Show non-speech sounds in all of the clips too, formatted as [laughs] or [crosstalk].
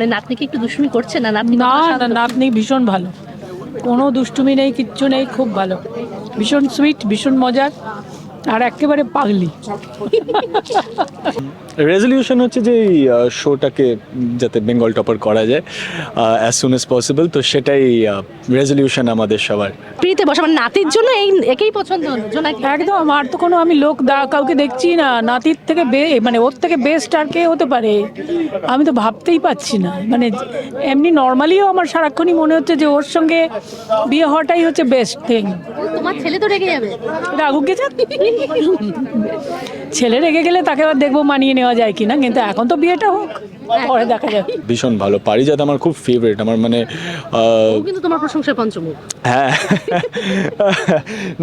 মানে নাতনি কি একটু দুষ্টুমি করছে না? নাতনি না না? নাতনি ভীষণ ভালো। কোনো দুষ্টুমি নেই কিচ্ছু নেই খুব ভালো। ভীষণ সুইট ভীষণ মজার। আর একেবারে পাগলি। রেজলিউশন হচ্ছে যে এই শোটাকে যাতে বেঙ্গল টপার করা যায় অ্যাজ সুন এজ পসিবল তো সেটাই রেজলিউশন আমাদের সবার। প্রীতে বসা মানে নাতির জন্য এই একেই পছন্দ হলো একদম আর তো কোনো আমি লোক দা কাউকে দেখছি না। নাতির থেকে বে মানে ওর থেকে বেস্ট আর কে হতে পারে আমি তো ভাবতেই পাচ্ছি না। মানে এমনি নর্মালিও আমার সারাক্ষণই মনে হচ্ছে যে ওর সঙ্গে বিয়ে হওয়াটাই হচ্ছে বেস্ট থিং তোমার ছেলে তো রেগে যাবে। রাঘুক গেছে ছেলে রেগে গেলে তাকে আবার দেখব মানিয়ে নেওয়া যায় কিনা কিন্তু এখন তো বিয়েটা হোক পরে দেখা যাবে। ভীষণ ভালো। পারিজাত আমার খুব ফেভারিট আমার মানে কিন্তু তোমার প্রশংসার পঞ্চমুখ। হ্যাঁ।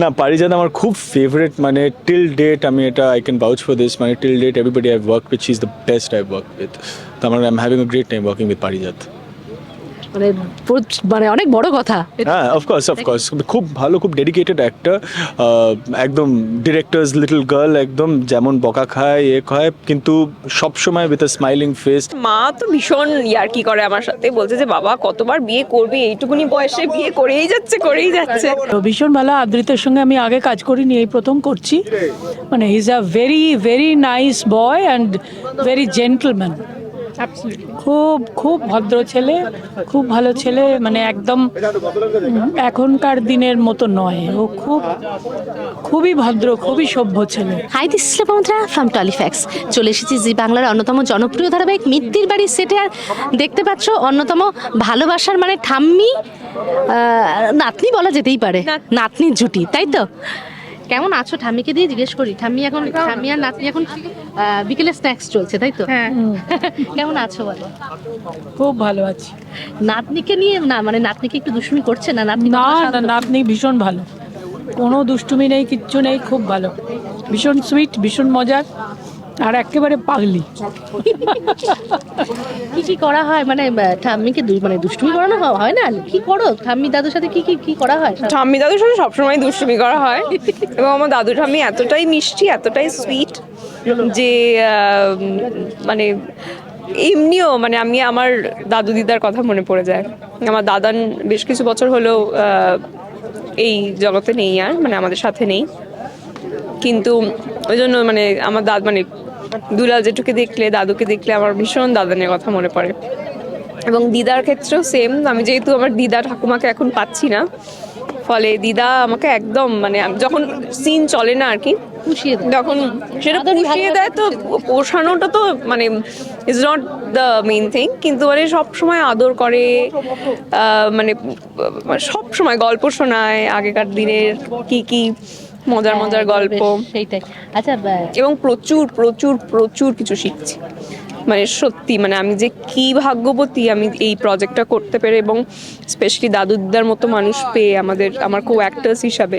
না পারিজাত আমার খুব ফেভারিট মানে টিল ডেট আমি এটা I can vouch for this মানে till date everybody I work with is the best I work with তো আমার I am having a great time working with Parijat. মানে মানে অনেক বড় কথা। হ্যাঁ অফকোর্স অফকোর্স খুব ভালো খুব ডেডিকেটেড একটা একদম ডিরেক্টরস লিটল গার্ল একদম যেমন বকা খায় এ খায় কিন্তু সবসময় উইথ আ স্মাইলিং ফেস মা তো ভীষণ ইয়ার্কি করে আমার সাথে। বলছে যে বাবা কতবার বিয়ে করবি? এইটুকুনি বয়সে বিয়ে করেই যাচ্ছে করেই যাচ্ছে। তো ভীষণ ভালো আদ্রিতের সঙ্গে আমি আগে কাজ করিনি এই প্রথম করছি। মানে he is a very very nice boy and very gentleman খুব খুব ভদ্র ছেলে খুব ভালো ছেলে মানে একদম এখনকার দিনের মতো নয়। ও খুব খুবই ভদ্র খুবই সভ্য ছেলে। হাই দিস লেপমন্ত্রা ফ্রম টলিফ্যাক্স চলে এসেছি জি বাংলার অন্যতম জনপ্রিয় ধারাবাহিক মিত্তির বাড়ির সেটে আর দেখতে পাচ্ছ অন্যতম ভালোবাসার মানে ঠাম্মি নাতনি বলা যেতেই পারে। নাতনির জুটি তাই তো? কেমন আছো? ঠামিকে দিয়ে জিজ্ঞেস করি। ঠামি এখন ঠামি আর নাতনি এখন বিকেলে স্ন্যাক্স চলছে তাই তো? [laughs] কেমন আছো বলো? খুব ভালো আছি। নাতনিকে নিয়ে না মানে নাতনিকে একটু দুষ্টুমি করছে না? নাতনি না না? নাতনি ভীষণ ভালো। কোনো দুষ্টুমি নেই কিচ্ছু নেই খুব ভালো। ভীষণ সুইট ভীষণ মজার। আর একেবারে পাগলি। কি কি করা হয়? মানে ঠাম্মিকে মানে দুষ্টুমি করানো হয়- হয় না? কি করো? ঠাম্মি দাদুর সাথে কি কি কি করা হয়? ঠাম্মি দাদুর সাথে সবসময় দুষ্টুমি করা হয়। এবং আমার দাদু ঠাম্মি এতটাই মিষ্টি এতটাই সুইট যে মানে এমনিও মানে আমি আমার দাদু দিদার কথা মনে পড়ে যায়। আমার দাদান বেশ কিছু বছর হলো এই জগতে নেই আর মানে আমাদের সাথে নেই। কিন্তু ওই জন্য মানে আমার দাদ মানে দুলাল জেঠুকে দেখলে দাদুকে দেখলে আমার ভীষণ দাদানের কথা মনে পড়ে। এবং দিদার ক্ষেত্রেও সেম আমি যেহেতু আমার দিদা ঠাকুমাকে এখন পাচ্ছি না ফলে দিদা আমাকে একদম মানে যখন সিন চলে না আর কি যখন সেটা পুষিয়ে দেয় তো পোষানোটা তো মানে is not the main thing কিন্তু মানে সব সময় আদর করে আহ, মানে সব সময় গল্প শোনায় আগেকার দিনের কি কি মজার মজার হ্যাঁ, গল্প। সেইটাই। আচ্ছা এবং প্রচুর প্রচুর প্রচুর কিছু শিখছি। মানে সত্যি মানে আমি যে কি ভাগ্যবতী আমি এই প্রজেক্টটা করতে পেরে এবং স্পেশালি দাদু দিদার মতো মানুষ পেয়ে আমাদের আমার কো অ্যাক্টার্স হিসাবে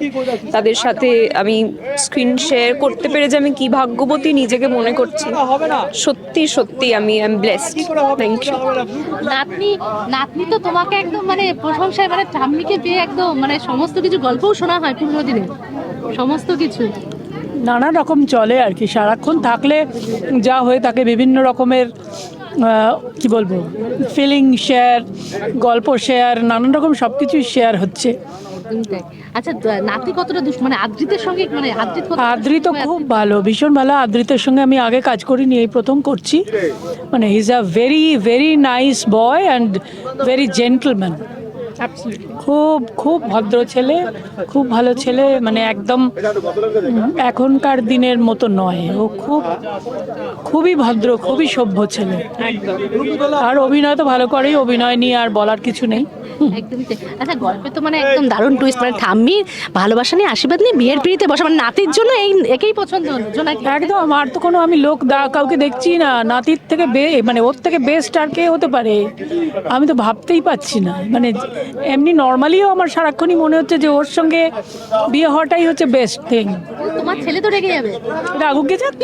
তাদের সাথে আমি স্ক্রিন শেয়ার করতে পেরে যে আমি কি ভাগ্যবতী নিজেকে মনে করছি। সত্যি সত্যি আমি I am blessed thank you নাতনি নাতনি তো তোমাকে একদম মানে প্রশংসায় মানে ঠাম্মিকে পেয়ে একদম মানে সমস্ত কিছু গল্পও শোনা হয় পুরনো দিনে। সমস্ত কিছু? নানা রকম চলে আর কি সারাক্ষণ থাকলে যা হয়ে থাকে বিভিন্ন রকমের কি বলব ফিলিং শেয়ার গল্প শেয়ার নানান রকম সব কিছুই শেয়ার হচ্ছে আচ্ছা নাতি কতটা দুষ্ট? মানে আদ্রিতের সঙ্গে মানে আদ্রিত হয়? খুব ভালো ভীষণ ভালো। আদ্রিতের সঙ্গে আমি আগে কাজ করিনি এই প্রথম করছি। মানে he is a very very nice boy and very gentleman খুব খুব ভদ্র ছেলে খুব ভালো ছেলে মানে একদম এখনকার দিনের মতো নয়। ও খুব খুবই ভদ্র খুবই সভ্য ছেলে। আর অভিনয় তো ভালো করেই অভিনয় নিয়ে আর বলার কিছু নেই। একদমই আচ্ছা গল্পে তো মানে একদম দারুণ টুইস্ট মানে ঠাম্মির ভালোবাসা নিয়ে আশীর্বাদ নিয়ে বিয়ের পিড়িতে বসা মানে নাতির জন্য এই একেই পছন্দ হলো একদম আর তো কোনো আমি লোক দা কাউকে দেখছি না। নাতির থেকে বে মানে ওর থেকে বেস্ট আর কে হতে পারে? আমি তো ভাবতেই পাচ্ছি না। মানে এমনি নর্মালিও আমার সারাক্ষণই মনে হচ্ছে যে ওর সঙ্গে বিয়ে হওয়াটাই হচ্ছে বেস্ট থিং তোমার ছেলে তো রেগে যাবে। রাগুকে যাক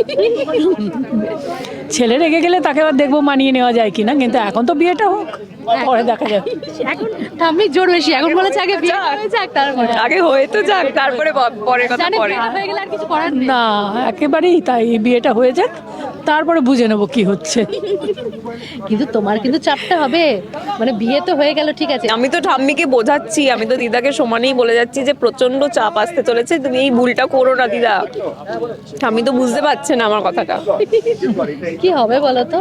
ছেলে রেগে গেলে তাকে আবার দেখব মানিয়ে নেওয়া যায় কিনা কিন্তু এখন তো বিয়েটা হোক। পরে দেখা যাবে। এখন ঠাম্মির জোর বেশি এখন বলেছে আগে বিয়ে হয়ে যাক তারপরে। আগে হয়ে তো যাক তারপরে পরের কথা পরে। হয়ে গেলে আর কিছু করার না একেবারেই তাই বিয়েটা হয়ে যাক তারপরে বুঝে নেব কি হচ্ছে। কিন্তু তোমার কিন্তু চাপটা হবে। মানে বিয়ে তো হয়ে গেল ঠিক আছে। আমি তো ঠাম্মিকে বোঝাচ্ছি আমি তো দিদাকে সমানেই বলে যাচ্ছি যে প্রচণ্ড চাপ আসতে চলেছে তুমি এই ভুলটা করো না দিদা। ঠাম্মি তো বুঝতে পারছে না আমার কথাটা। কি হবে বলো তো?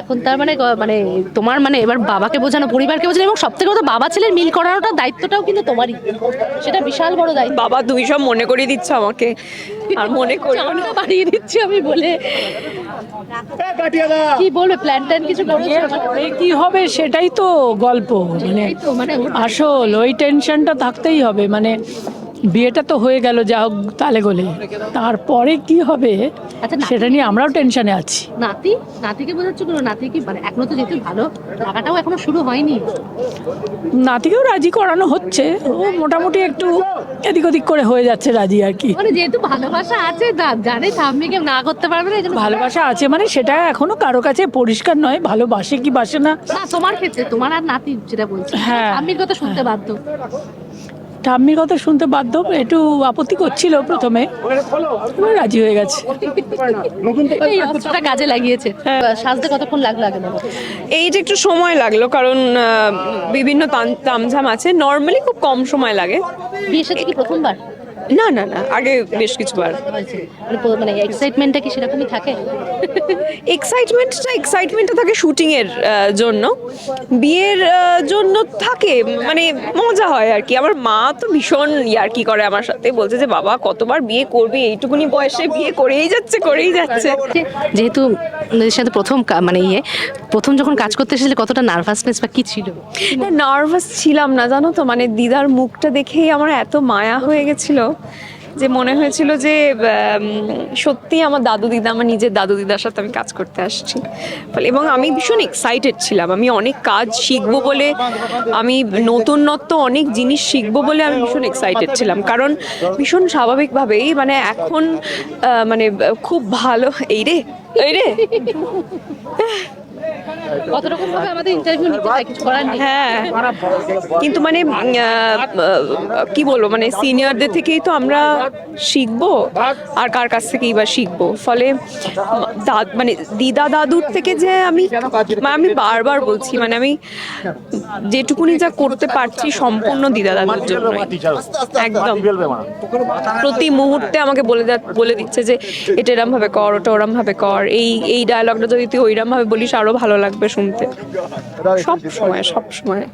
এখন তার মানে মানে তোমার মানে এবার বাবাকে বোঝানো পরিবারকে বোঝানো এবং সব থেকে বড় বাবা ছেলের মিল করানোটা দায়িত্বটাও কিন্তু তোমারই। সেটা বিশাল বড় দায়িত্ব। বাবা তুমি সব মনে করিয়ে দিচ্ছ আমাকে। আর মনে [laughs] করি বাড়িয়ে দিচ্ছি আমি বলে। কি বলবে প্ল্যান ট্যান কিছু পরে কি হবে সেটাই তো গল্প মানে মানে আসল ওই টেনশনটা থাকতেই হবে মানে বিয়েটা তো হয়ে গেল যা হোক তালে গলে। তারপরে কি হবে আচ্ছা, সেটা নিয়ে আমরাও টেনশনে আছি। নাতি নাতিকে বোঝাচ্ছ কেন নাতি কি মানে এখনও তো যেহেতু ভালো লাগাটাও এখনও শুরু হয়নি। নাতিকেও রাজি করানো হচ্ছে ও মোটামুটি একটু এদিক ওদিক করে হয়ে যাচ্ছে রাজি আর কি। মানে যেহেতু ভালোবাসা আছে জানে ঠাম্মিকে না করতে পারবে না ভালোবাসা আছে মানে সেটা এখনও কারও কাছে পরিষ্কার নয় ভালোবাসে কি বাসে না। তোমার ক্ষেত্রে তোমার আর নাতি যেটা বলছি হ্যাঁ। ঠাম্মির কথা শুনতে বাধ্য। ঠাম্মির কথা শুনতে বাধ্য একটু আপত্তি করছিল প্রথমে রাজি হয়ে গেছে। এই অস্ত্রটা কাজে লাগিয়েছে। সাজতে কতক্ষণ লাগল আগে বলো? এইটা একটু সময় লাগল কারণ বিভিন্ন তামঝাম আছে। নর্মালি খুব কম সময় লাগে। বিয়ে সাথে কি প্রথমবার? না না না আগে বেশ কিছুবার। মানে মানে এক্সাইটমেন্টটা কি সেরকমই থাকে? [laughs] এক্সাইটমেন্টটা এক্সাইটমেন্টটা থাকে শুটিং এর জন্য। বিয়ের জন্য থাকে মানে মজা হয় আর কি। আমার মা তো ভীষণ ইয়ার্কি করে আমার সাথে। বলছে যে বাবা কতবার বিয়ে করবি? এইটুকুনি বয়সে বিয়ে করেই যাচ্ছে করেই যাচ্ছে। যেহেতু ওদের সাথে প্রথম মানে ইয়ে প্রথম যখন কাজ করতে এসেছিলে কতটা নার্ভাসনেস বা কি ছিল? নার্ভাস ছিলাম না জানো তো? মানে দিদার মুখটা দেখেই আমার এত মায়া হয়ে গেছিল। যে মনে হয়েছিল যে সত্যি আমার দাদু দিদা, আমার নিজের দাদু দিদার সাথে আমি কাজ করতে আসছি। ফলে এবং আমি ভীষণ এক্সাইটেড ছিলাম। আমি অনেক কাজ শিখব বলে, আমি নতুনত্ব অনেক জিনিস শিখব বলে আমি ভীষণ এক্সাইটেড ছিলাম। কারণ ভীষণ স্বাভাবিকভাবেই মানে এখন মানে খুব ভালো এই রে এই রে। কত রকম ভাবে আমাদের ইন্টারভিউ নিতে হয়, কিছু করার নেই। হ্যাঁ। কিন্তু মানে কি বলব মানে সিনিয়রদের থেকেই তো আমরা শিখব, আর কার কাছ থেকেই বা শিখব? ফলে মানে দিদা দাদুর থেকে যে আমি মানে আমি বারবার বলছি মানে আমি যেটুকুনি যা করতে পারছি সম্পূর্ণ দিদা দাদুর জন্য একদম। প্রতি মুহূর্তে আমাকে বলে বলে দিচ্ছে যে, এটা এরম ভাবে কর, ওটা ওরম ভাবে কর। এই এই ডায়লগটা যদি তুই ওইরম ভাবে বলিস, আরও ভালো লাগবে শুনতে। সব সময় সব সময়।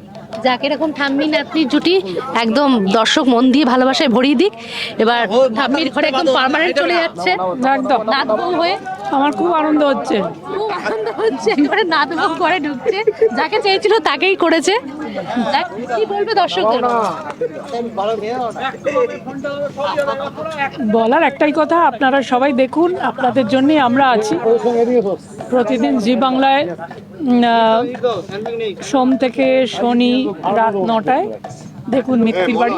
যাকে এরকম ঠাম্মি নাতনির জুটি একদম দর্শক মন দিয়ে ভালোবাসায় ভরিয়ে দিক। এবার ঠাম্মির ঘরে একদম পার্মানেন্ট চলে যাচ্ছে। একদম। নাত বউ হয়ে আমার খুব আনন্দ হচ্ছে। খুব আনন্দ হচ্ছে। এবারে নাত বউ ঘরে ঢুকছে। যাকে চেয়েছিল তাকেই করেছে। কি বলবে দর্শকদের বলার একটাই কথা আপনারা সবাই দেখুন আপনাদের জন্যই আমরা আছি। প্রতিদিন জি বাংলায় আহ, সোম থেকে শনি রাত নটায় দেখুন মিত্তির বাড়ি।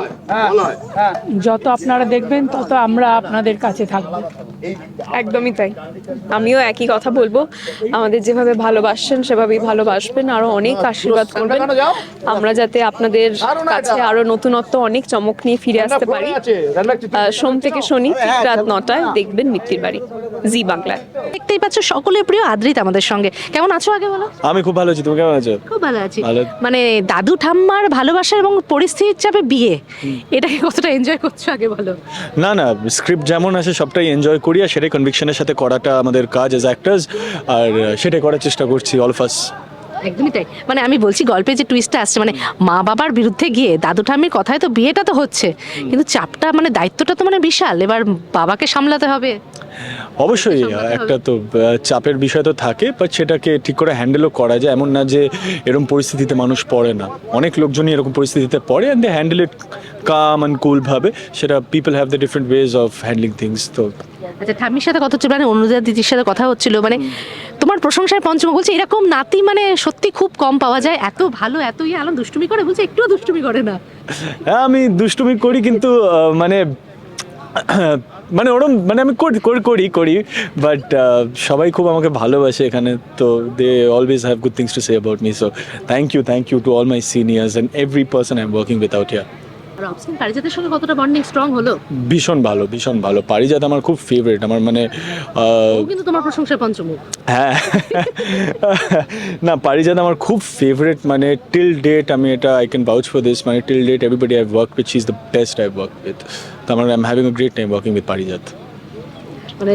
যত আপনারা দেখবেন তত আমরা আপনাদের কাছে থাকব। একদমই তাই। আমিও একই কথা বলব। আমাদের যেভাবে ভালোবাসছেন সেভাবেই ভালোবাসবেন। আরও অনেক আশীর্বাদ করবেন। আমরা যাতে আপনাদের কাছে আরও নতুনত্ব অনেক চমক নিয়ে ফিরে আসতে পারি। সোম থেকে শনি রাত নটায় দেখবেন মিত্তির বাড়ি জি বাংলায়। দেখতেই পাচ্ছ সকলের প্রিয় আদ্রিত আমাদের সঙ্গে। কেমন আছো আগে বলো? আমি খুব ভালো আছি তুমি কেমন আছো? খুব ভালো আছি। ভালো। মানে দাদু ঠাম্মার ভালোবাসা এবং পরিস্থিতির চাপে বিয়ে। এটাকে কতটা এনজয় করছ আগে বলো? না না স্ক্রিপ্ট যেমন আছে সবটাই এনজয় করি আর সেটাই কনভিকশনের সাথে করাটা আমাদের কাজ অ্যাজ অ্যাক্টার্স আর সেটাই করার চেষ্টা করছি অলফাস একদমই তাই। মানে আমি বলছি, গল্পে যে টুইস্টটা আসছে মানে মা বাবার বিরুদ্ধে গিয়ে দাদু ঠাম্মির কথায় তো বিয়েটা তো হচ্ছে, কিন্তু চাপটা মানে দায়িত্বটা তো মানে বিশাল, এবার বাবাকে সামলাতে হবে। অবশ্যই একটা তো চাপের বিষয় তো থাকে বাট সেটাকে ঠিক করে হ্যান্ডেলও করা যায়। এমন না যে এরকম পরিস্থিতিতে মানুষ পড়ে না। অনেক লোকজনই এরকম পরিস্থিতিতে পড়ে and they handle it come and কুলভাবে সেটা people have the different ways of handling things তো। আচ্ছা ঠাম্মির সাথে কথা হচ্ছিল মানে অনুজা দিদির সাথে কথা হচ্ছিল মানে তোমার প্রশংসায় পঞ্চম বলছে এরকম নাতি মানে সত্যি খুব কম পাওয়া যায়। এত ভালো এত ইয়ে আলো দুষ্টুমি করে বলছে একটুও দুষ্টুমি করে না। হ্যাঁ আমি দুষ্টুমি করি কিন্তু মানে [coughs] মানে ওরম মানে আমি করি করি করি বাট সবাই খুব আমাকে ভালোবাসে এখানে, তো they always have good things to say about me so thank you thank you to all my seniors and every person I am working with out here option পারিজাতের সঙ্গে কতটা বন্ডিং স্ট্রং হলো? ভীষণ ভালো ভীষণ ভালো। পারিজাত আমার খুব ফেভারিট আমার মানে কিন্তু তোমার প্রশংসায় পঞ্চমুখ। হ্যাঁ। না পারিজাত আমার খুব ফেভারিট মানে টিল ডেট আমি এটা I can vouch for this মানে till date everybody I work with is the best I work with তো আমার I am having a great time working with Parijat. মানে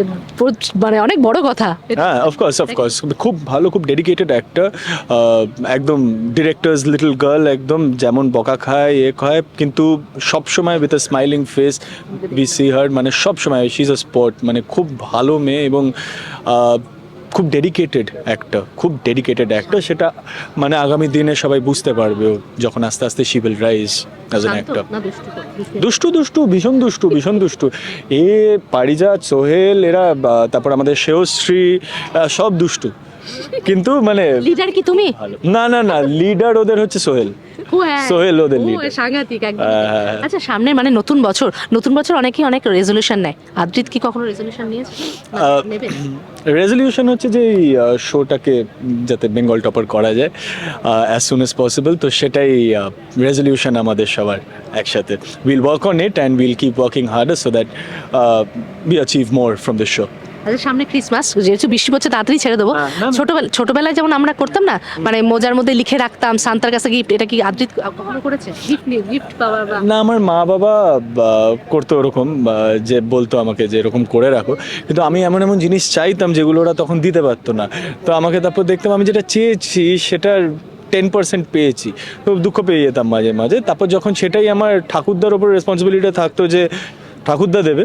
মানে অনেক বড় কথা। হ্যাঁ অফকোর্স অফকোর্স খুব ভালো, খুব ডেডিকেটেড একটা একদম ডিরেক্টরস লিটল গার্ল একদম যেমন বকা খায়, এ খায়, কিন্তু সবসময় with a smiling face be see her মানে সবসময় শি ইজ আ স্পট মানে খুব ভালো মেয়ে এবং খুব ডেডিকেটেড একটা খুব ডেডিকেটেড একটা সেটা মানে আগামী দিনে সবাই বুঝতে পারবে যখন আস্তে আস্তে সিভিল রাইজ অ্যাজ অ্যান দুষ্টু? দুষ্টু। দুষ্টু ভীষণ দুষ্টু ভীষণ দুষ্টু। এ পারিজাত সোহেল এরা তারপর আমাদের শ্রেয়শ্রী সব দুষ্টু। কিন্তু মানে লিডার কি তুমি? না না না লিডার ওদের হচ্ছে সোহেল। হ্যাঁ। সোহেল ওদের leader। সাংঘাতিক একদম। হ্যাঁ, হ্যাঁ। আচ্ছা সামনে মানে নতুন বছর। নতুন বছর অনেকেই অনেক রেজলিউশন নেয়। আদ্রিত কি কখনো রেজলিউশন নিয়েছে? রেজলিউশন হচ্ছে যে শোটাকে যাতে বেঙ্গল টপার করা যায় অ্যাজ সুন এজ পসিবল তো সেটাই রেজলিউশন আমাদের সবার একসাথে। Will work on it and will keep working harder so that we achieve more from this show আচ্ছা সামনে ক্রিসমাস যেহেতু বৃষ্টি পড়ছে তাড়াতাড়ি ছেড়ে দেবো। হ্যাঁ। ছোটবেলা ছোটবেলায় যেমন আমরা করতাম না মানে মোজার মধ্যে লিখে রাখতাম সান্তার কাছে গিফট এটা কি আদ্রিত কখনো করেছে? গিফট নিয়ে গিফট পাওয়া না আমার মা বাবা করতো ওরকম যে বলতো আমাকে যে এরকম করে রাখো। কিন্তু আমি এমন এমন জিনিস চাইতাম যেগুলো ওরা তখন দিতে পারতো না। তো আমাকে তারপর দেখতাম আমি যেটা চেয়েছি সেটার টেন পার্সেন্ট পেয়েছি। তো দুঃখ পেয়ে যেতাম মাঝে মাঝে। তারপর যখন সেটাই আমার ঠাকুরদার ওপর রেসপন্সিবিলিটি থাকতো যে ঠাকুরদা দেবে।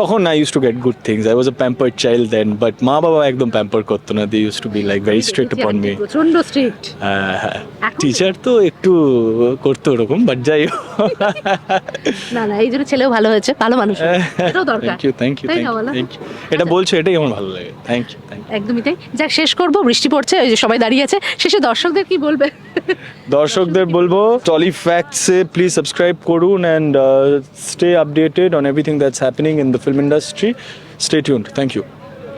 তখন I use to get good things I was a pamper child then but মা বাবা একদম প্যাম্পার করতো না। They use to be like very strict on me প্রচণ্ড স্ট্রিক্ট হ্যাঁ হ্যাঁ। টিচার তো একটু করতো ওরকম বাট যাই হোক। না না এই জন্য ছেলেও ভালো হয়েছে ভালো মানুষ। এটাও দরকার। Thank you thank you? Thank you এটা বলছো এটাই আমার ভালো লাগে। থ্যাংক ইউ থ্যাংক ইউ একদমই তাই। যাক শেষ করব বৃষ্টি পড়ছে ওই যে সবাই দাঁড়িয়ে আছে। শেষে দর্শকদের কি বলবে? দর্শকদের বলব টলি ফ্যাক্টসে প্লিজ সাবস্ক্রাইব করুন and stay updated on everything that's happening in the film industry stay tuned thank you